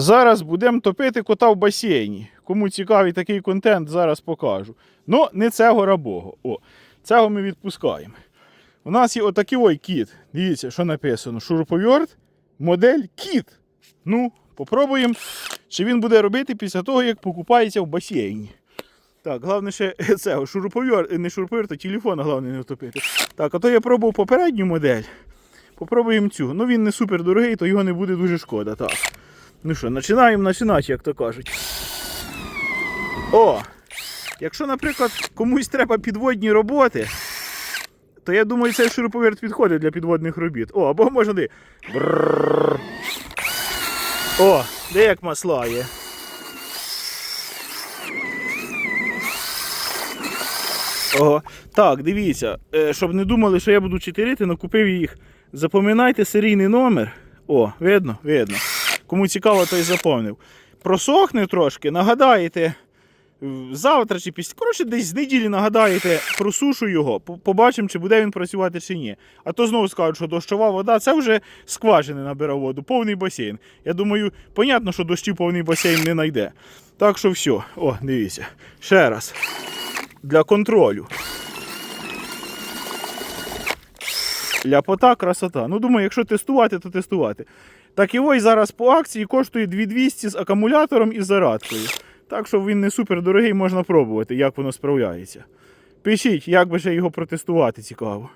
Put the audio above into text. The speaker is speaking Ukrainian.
Зараз будемо топити кота в басейні. Кому цікавий такий контент, зараз покажу. Ну, не цього рабого. О, цього ми відпускаємо. У нас є отакий ой кіт. Дивіться, що написано: шуруповерт, модель кіт. Ну, попробуємо, чи він буде робити після того, як покупається в басейні. Так, головне ще цього, шуруповерт, не шуруповерт, а телефон, головне не втопити. Так, а то я пробував попередню модель. Попробуємо цю. Ну він не супер дорогий, то його не буде дуже шкода. Так. Ну що, починаємо починати, як то кажуть. О! Якщо, наприклад, комусь треба підводні роботи, то я думаю, цей шуруповерт підходить для підводних робіт. О, або можна де. О, де як маслає. Ого. Так, дивіться, е, щоб не думали, що я буду читерити, накупив їх. Запам'ятайте серійний номер. О, видно, видно. Кому цікаво, той запомнив. Просохне трошки, нагадаєте. Завтра чи після. Коротше, десь з неділі нагадаєте, просушу його, побачимо, чи буде він працювати чи ні. А то знову скажуть, що дощова вода це вже скважини набира воду, повний басейн. Я думаю, понятно, що дощі повний басейн не знайде. Так що все. О, дивіться. Ще раз. Для контролю. Ляпота, красота. Ну, думаю, якщо тестувати, то тестувати. Так і ось зараз по акції коштує 2200 з акумулятором і зарядкою. Так що він не супер дорогий, можна пробувати, як воно справляється. Пишіть, як би ще його протестувати, цікаво.